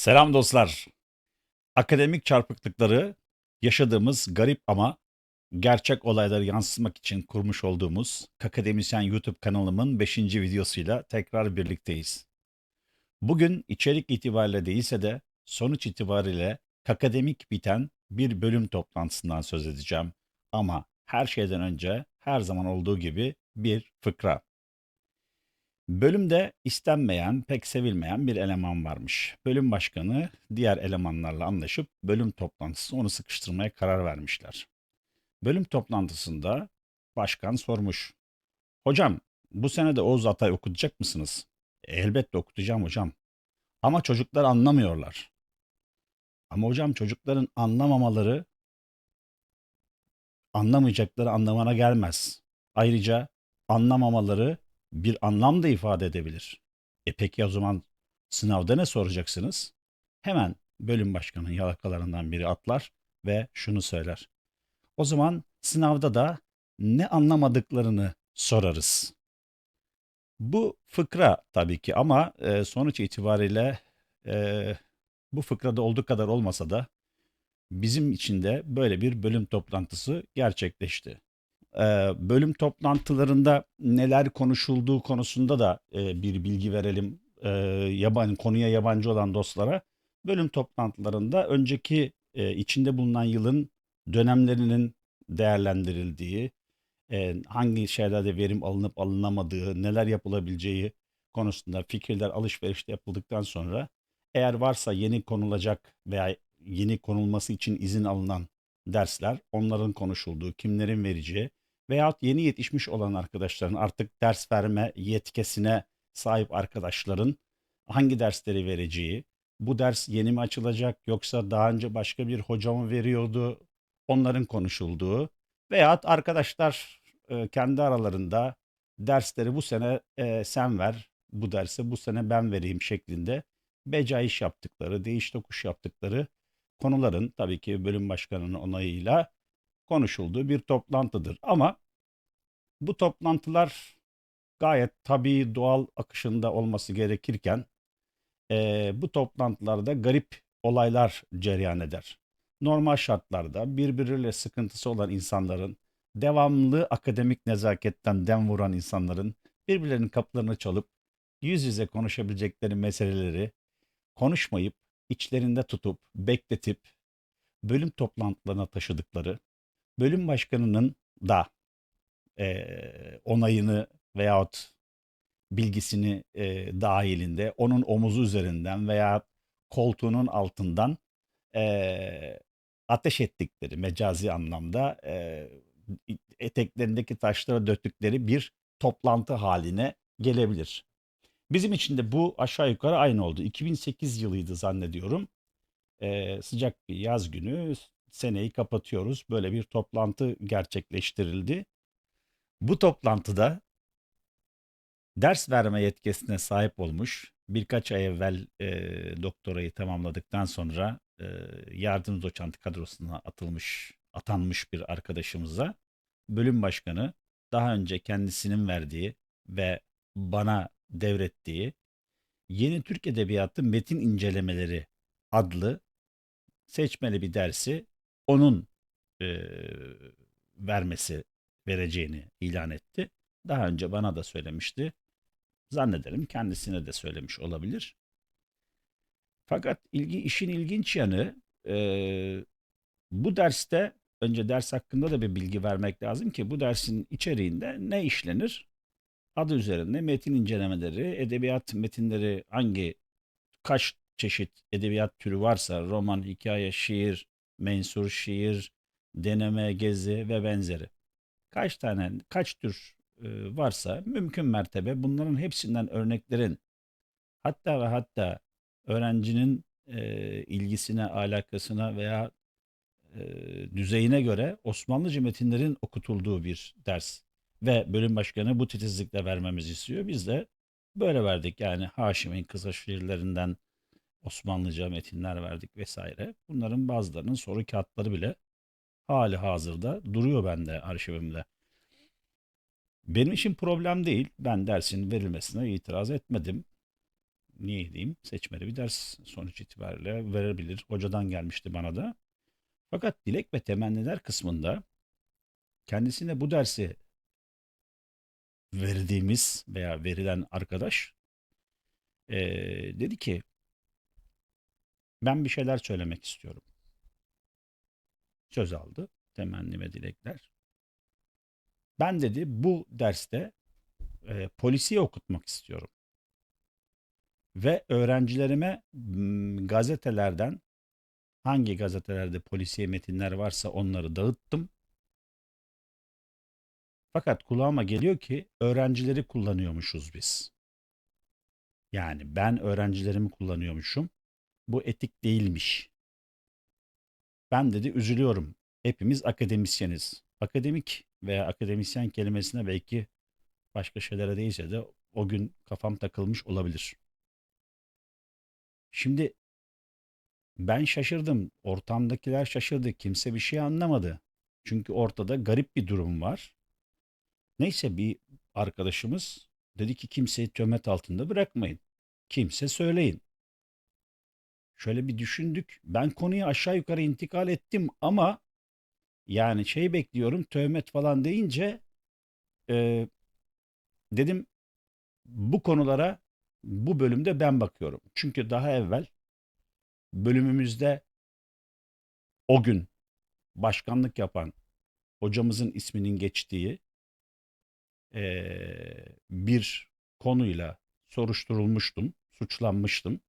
Selam dostlar. Akademik çarpıklıkları yaşadığımız garip ama gerçek olayları yansıtmak için kurmuş olduğumuz Kakademisyen YouTube kanalımın 5. videosuyla tekrar birlikteyiz. Bugün içerik itibariyle değilse de sonuç itibariyle kakademik biten bir bölüm toplantısından söz edeceğim. Ama her şeyden önce her zaman olduğu gibi bir fıkra. Bölümde istenmeyen, pek sevilmeyen bir eleman varmış. Bölüm başkanı diğer elemanlarla anlaşıp bölüm toplantısı onu sıkıştırmaya karar vermişler. Bölüm toplantısında başkan sormuş. Hocam bu sene de Oğuz Atay okutacak mısınız? "E, elbette okutacağım hocam. Ama çocuklar anlamıyorlar. Ama hocam çocukların anlamamaları anlamayacakları anlamına gelmez. Ayrıca anlamamaları bir anlam da ifade edebilir. E peki o zaman sınavda ne soracaksınız? Hemen bölüm başkanının yalakalarından biri atlar ve şunu söyler. O zaman sınavda da ne anlamadıklarını sorarız. Bu fıkra tabii ki ama e, sonuç itibariyle e, bu fıkrada olduğu kadar olmasa da bizim için de böyle bir bölüm toplantısı gerçekleşti. Eee, bölüm toplantılarında neler konuşulduğu konusunda da eee, bir bilgi verelim eee yabancı konuya yabancı olan dostlara. Bölüm toplantılarında önceki eee, içinde bulunan yılın dönemlerinin değerlendirildiği, eee, hangi şeylerde verim alınıp alınamadığı, neler yapılabileceği konusunda fikirler alışverişte yapıldıktan sonra eğer varsa yeni konulacak veya yeni konulması için izin alınan dersler, onların konuşulduğu, kimlerin vereceği veyahut yeni yetişmiş olan arkadaşların artık ders verme yetkisine sahip arkadaşların hangi dersleri vereceği, bu ders yeni mi açılacak yoksa daha önce başka bir hoca mı veriyordu, onların konuşulduğu veyahut arkadaşlar e, kendi aralarında dersleri bu sene e, sen ver, bu dersi bu sene ben vereyim şeklinde becaiş yaptıkları, değiş tokuş yaptıkları konuların tabii ki bölüm başkanının onayıyla konuşulduğu bir toplantıdır. Ama bu toplantılar gayet tabii doğal akışında olması gerekirken eee, bu toplantılarda garip olaylar cereyan eder. Normal şartlarda birbiriyle sıkıntısı olan insanların, devamlı akademik nezaketten dem vuran insanların birbirlerinin kapılarını çalıp yüz yüze konuşabilecekleri meseleleri konuşmayıp içlerinde tutup bekletip bölüm toplantılarına taşıdıkları, bölüm başkanının da eee, onayını veyahut bilgisini eee, dahilinde onun omuzu üzerinden veya koltuğunun altından eee, ateş ettikleri mecazi anlamda eee, eteklerindeki taşlara döktükleri bir toplantı haline gelebilir. Bizim için de bu aşağı yukarı aynı oldu. 2008 yılıydı zannediyorum. Eee, sıcak bir yaz günü seneyi kapatıyoruz. Böyle bir toplantı gerçekleştirildi. Bu toplantıda ders verme yetkisine sahip olmuş, birkaç ay evvel eee, doktorayı tamamladıktan sonra eee, yardım doçent kadrosuna atılmış, atanmış bir arkadaşımıza bölüm başkanı daha önce kendisinin verdiği ve bana devrettiği Yeni Türk Edebiyatı Metin İncelemeleri adlı seçmeli bir dersi onun eee, vermesi vereceğini ilan etti. Daha önce bana da söylemişti. Zannederim kendisine de söylemiş olabilir. Fakat ilgi işin ilginç yanı eee, bu derste önce ders hakkında da bir bilgi vermek lazım ki bu dersin içeriğinde ne işlenir? Adı üzerinde metin incelemeleri, edebiyat metinleri hangi kaç çeşit edebiyat türü varsa roman, hikaye, şiir, mensur şiir, deneme, gezi ve benzeri. Kaç tane, kaç tür e, varsa mümkün mertebe bunların hepsinden örneklerin hatta ve hatta öğrencinin e, ilgisine, alakasına veya e, düzeyine göre Osmanlıca metinlerin okutulduğu bir ders ve bölüm başkanı bu titizlikle vermemizi istiyor. Biz de böyle verdik yani Haşim'in kısa şiirlerinden Osmanlıca metinler verdik vesaire. Bunların bazılarının soru kağıtları bile hali hazırda duruyor bende arşivimde. Benim için problem değil. Ben dersin verilmesine itiraz etmedim. niye diyeyim seçmeli bir ders sonuç itibariyle verebilir. Hocadan gelmişti bana da. Fakat dilek ve temenniler kısmında kendisine bu dersi verdiğimiz veya verilen arkadaş eee, dedi ki ben bir şeyler söylemek istiyorum. Söz aldı. Temenni ve dilekler. Ben dedi bu derste e, polisiye okutmak istiyorum. Ve öğrencilerime gazetelerden hangi gazetelerde polisiye metinler varsa onları dağıttım. Fakat kulağıma geliyor ki öğrencileri kullanıyormuşuz biz. Yani ben öğrencilerimi kullanıyormuşum. Bu etik değilmiş. Ben dedi üzülüyorum. Hepimiz akademisyeniz. Akademik veya akademisyen kelimesine belki başka şeylere değilse de o gün kafam takılmış olabilir. Şimdi ben şaşırdım. Ortamdakiler şaşırdı. Kimse bir şey anlamadı. Çünkü ortada garip bir durum var. Neyse bir arkadaşımız dedi ki kimseyi töhmet altında bırakmayın. Kimse söyleyin. Şöyle bir düşündük. Ben konuyu aşağı yukarı intikal ettim ama yani şey bekliyorum töhmet falan deyince e, dedim bu konulara bu bölümde ben bakıyorum. Çünkü daha evvel bölümümüzde o gün başkanlık yapan hocamızın isminin geçtiği eee, bir konuyla soruşturulmuştum, suçlanmıştım.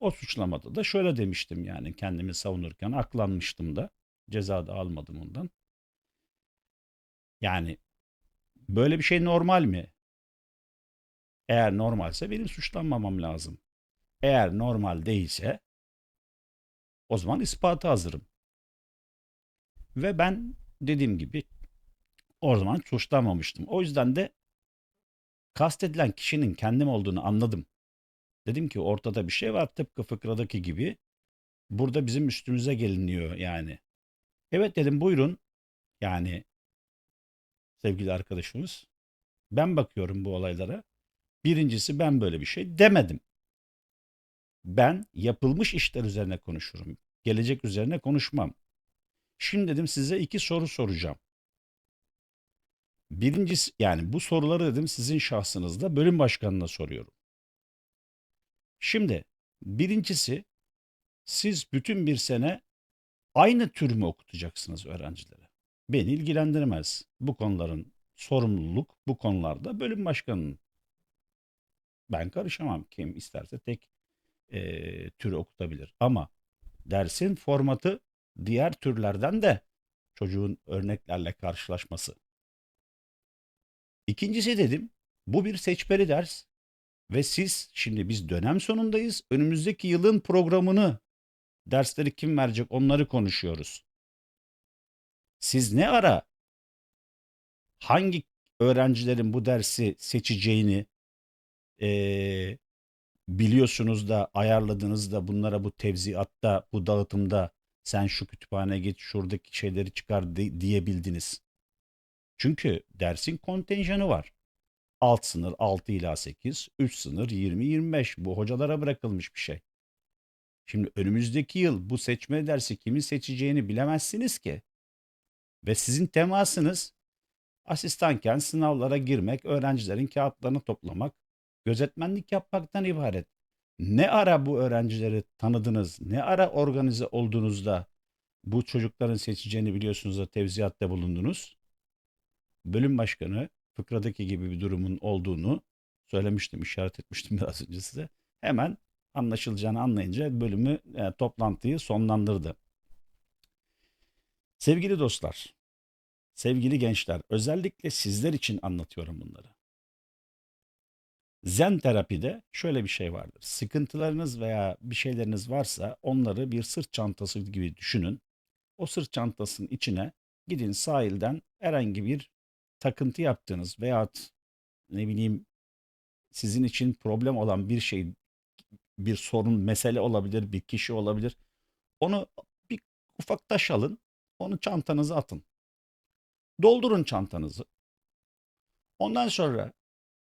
O suçlamada da şöyle demiştim yani kendimi savunurken aklanmıştım da ceza da almadım ondan. Yani böyle bir şey normal mi? Eğer normalse benim suçlanmamam lazım. Eğer normal değilse o zaman ispatı hazırım. Ve ben dediğim gibi o zaman suçlanmamıştım. O yüzden de kastedilen kişinin kendim olduğunu anladım. Dedim ki ortada bir şey var tıpkı fıkradaki gibi. Burada bizim üstümüze geliniyor yani. Evet dedim buyurun. Yani sevgili arkadaşımız. Ben bakıyorum bu olaylara. Birincisi ben böyle bir şey demedim. Ben yapılmış işler üzerine konuşurum. Gelecek üzerine konuşmam. Şimdi dedim size iki soru soracağım. Birincisi yani bu soruları dedim sizin şahsınızda bölüm başkanına soruyorum. Şimdi birincisi siz bütün bir sene aynı tür mü okutacaksınız öğrencilere? Beni ilgilendirmez. Bu konuların sorumluluk bu konularda bölüm başkanının. Ben karışamam. Kim isterse tek e, türü okutabilir. Ama dersin formatı diğer türlerden de çocuğun örneklerle karşılaşması. İkincisi dedim bu bir seçmeli ders ve siz şimdi biz dönem sonundayız. Önümüzdeki yılın programını dersleri kim verecek onları konuşuyoruz. Siz ne ara hangi öğrencilerin bu dersi seçeceğini eee, biliyorsunuz da ayarladınız da bunlara bu tevziatta bu dağıtımda sen şu kütüphaneye git şuradaki şeyleri çıkar di- diyebildiniz. Çünkü dersin kontenjanı var. Alt sınır 6 ila 8, üst sınır 20-25. Bu hocalara bırakılmış bir şey. Şimdi önümüzdeki yıl bu seçme dersi kimin seçeceğini bilemezsiniz ki. Ve sizin temasınız asistanken sınavlara girmek, öğrencilerin kağıtlarını toplamak, gözetmenlik yapmaktan ibaret. Ne ara bu öğrencileri tanıdınız, ne ara organize olduğunuzda bu çocukların seçeceğini biliyorsunuz da tevziatta bulundunuz. Bölüm başkanı fıkradaki gibi bir durumun olduğunu söylemiştim, işaret etmiştim biraz önce size. Hemen anlaşılacağını anlayınca bölümü, e, toplantıyı sonlandırdı. Sevgili dostlar, sevgili gençler, özellikle sizler için anlatıyorum bunları. Zen terapide şöyle bir şey vardır. Sıkıntılarınız veya bir şeyleriniz varsa onları bir sırt çantası gibi düşünün. O sırt çantasının içine gidin sahilden herhangi bir takıntı yaptığınız veyahut ne bileyim sizin için problem olan bir şey, bir sorun, mesele olabilir, bir kişi olabilir. Onu bir ufak taş alın, onu çantanıza atın. Doldurun çantanızı. Ondan sonra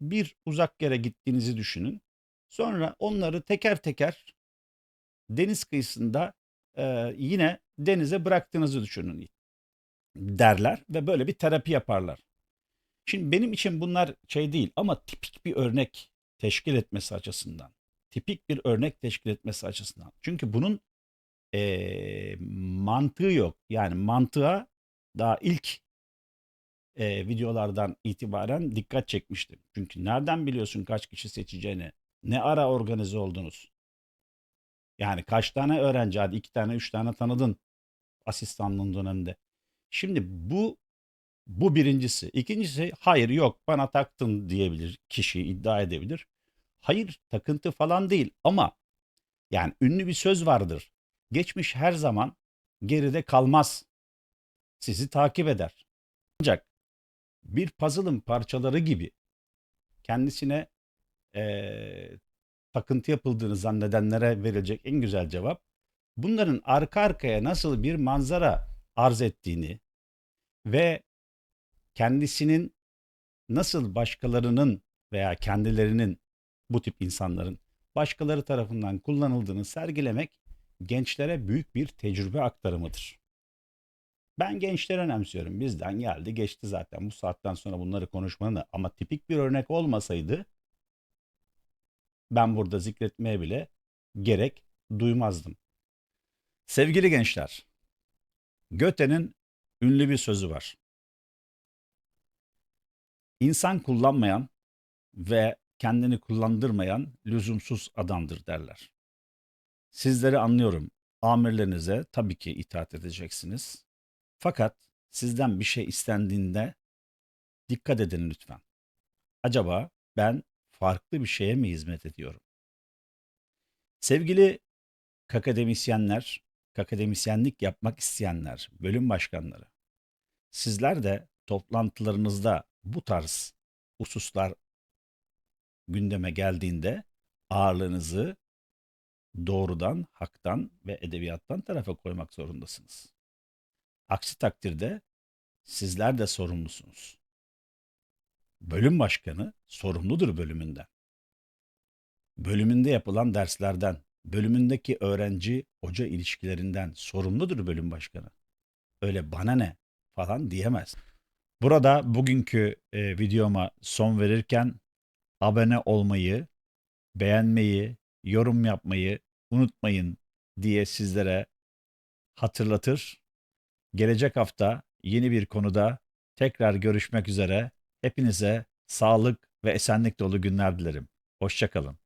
bir uzak yere gittiğinizi düşünün. Sonra onları teker teker deniz kıyısında e, yine denize bıraktığınızı düşünün derler ve böyle bir terapi yaparlar. Şimdi benim için bunlar şey değil ama tipik bir örnek teşkil etmesi açısından. Tipik bir örnek teşkil etmesi açısından. Çünkü bunun eee, mantığı yok. Yani mantığa daha ilk eee, videolardan itibaren dikkat çekmiştim. Çünkü nereden biliyorsun kaç kişi seçeceğini? Ne ara organize oldunuz? Yani kaç tane öğrenci, hadi iki tane, üç tane tanıdın asistanlığın döneminde. Şimdi bu bu birincisi. İkincisi hayır yok bana taktın diyebilir kişi iddia edebilir. Hayır takıntı falan değil ama yani ünlü bir söz vardır. Geçmiş her zaman geride kalmaz. Sizi takip eder. Ancak bir puzzle'ın parçaları gibi kendisine eee, takıntı yapıldığını zannedenlere verilecek en güzel cevap bunların arka arkaya nasıl bir manzara arz ettiğini ve kendisinin nasıl başkalarının veya kendilerinin bu tip insanların başkaları tarafından kullanıldığını sergilemek gençlere büyük bir tecrübe aktarımıdır. Ben gençleri önemsiyorum. Bizden geldi geçti zaten. Bu saatten sonra bunları konuşmanı ama tipik bir örnek olmasaydı ben burada zikretmeye bile gerek duymazdım. Sevgili gençler, Göte'nin ünlü bir sözü var. İnsan kullanmayan ve kendini kullandırmayan lüzumsuz adamdır derler. Sizleri anlıyorum. Amirlerinize tabii ki itaat edeceksiniz. Fakat sizden bir şey istendiğinde dikkat edin lütfen. Acaba ben farklı bir şeye mi hizmet ediyorum? Sevgili akademisyenler, akademisyenlik yapmak isteyenler, bölüm başkanları, sizler de toplantılarınızda bu tarz hususlar gündeme geldiğinde ağırlığınızı doğrudan, haktan ve edebiyattan tarafa koymak zorundasınız. Aksi takdirde sizler de sorumlusunuz. Bölüm başkanı sorumludur bölümünden. Bölümünde yapılan derslerden, bölümündeki öğrenci hoca ilişkilerinden sorumludur bölüm başkanı. Öyle bana ne falan diyemez. Burada bugünkü e, videoma son verirken abone olmayı, beğenmeyi, yorum yapmayı unutmayın diye sizlere hatırlatır. Gelecek hafta yeni bir konuda tekrar görüşmek üzere. Hepinize sağlık ve esenlik dolu günler dilerim. Hoşçakalın.